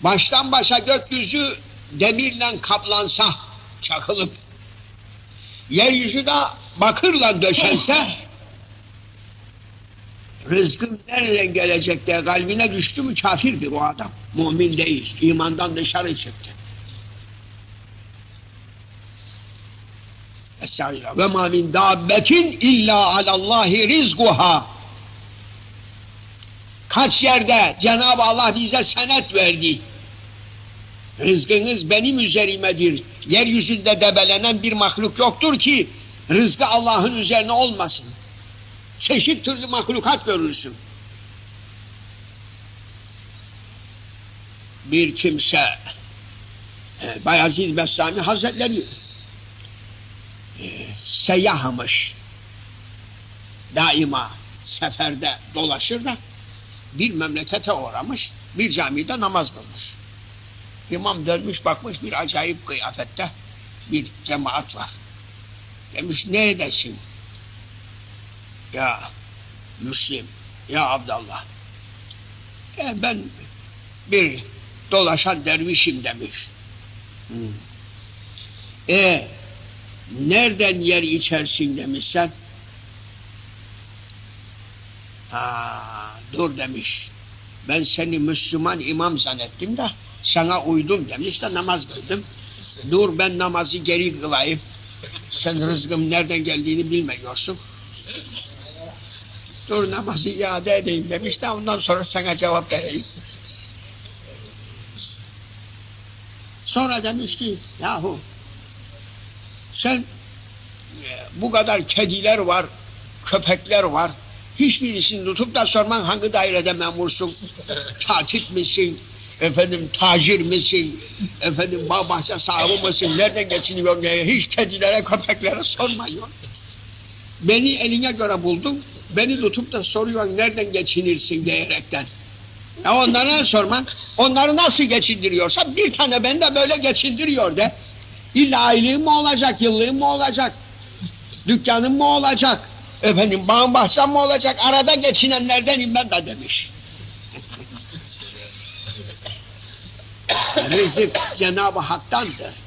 baştan başa gökyüzü demirle kaplansa, çakılıp, yeryüzü de bakırla döşense, rızkın nereden gelecek diye kalbine düştü mü kafirdir o adam. Mümin değil, imandan dışarı çıktı. Estağfirullah. Ve ma min dabbetin illa alallahi rizguha. Kaç yerde Cenab-ı Allah bize senet verdi. Rızkınız benim üzerimedir. Yeryüzünde debelenen bir mahluk yoktur ki rızkı Allah'ın üzerine olmasın. Çeşit türlü mahlukat görürsün. Bir kimse e, Bayezid Bestami Hazretleri e, seyyahmış. Daima seferde dolaşır da bir memlekete uğramış, bir camide namaz kılmış. İmam dönmüş bakmış bir acayip kıyafette bir cemaat var. Demiş neredesin? Ya Müslim, ya Abdallah. E, ben bir dolaşan dervişim demiş. Hmm. E nereden yer içersin demişsen? Ha, dur demiş. Ben seni Müslüman imam zannettim de sana uydum demiş de namaz kıldım. Dur ben namazı geri kılayım. Sen rızkım nereden geldiğini bilmiyorsun. Dur namazı iade edeyim demiş de ondan sonra sana cevap vereyim. Sonra demiş ki yahu sen e, bu kadar kediler var, köpekler var. Hiçbirisini tutup da sorman hangi dairede memursun? Katip misin? Efendim tacir misin? Efendim bağ bahçe sahibi misin? Nereden geçiniyor diye hiç kedilere köpeklere sormuyor. Beni eline göre buldun. Beni tutup da soruyorsun nereden geçinirsin diyerekten. Ya onlara sorman. Onları nasıl geçindiriyorsa bir tane beni de böyle geçindiriyor de. İlla aylığım mı olacak, yıllığım mı olacak? Dükkanım mı olacak? Efendim bağım bahçem mi olacak? Arada geçinenlerdenim ben de demiş. Rızık Cenab-ı Hak'tandır.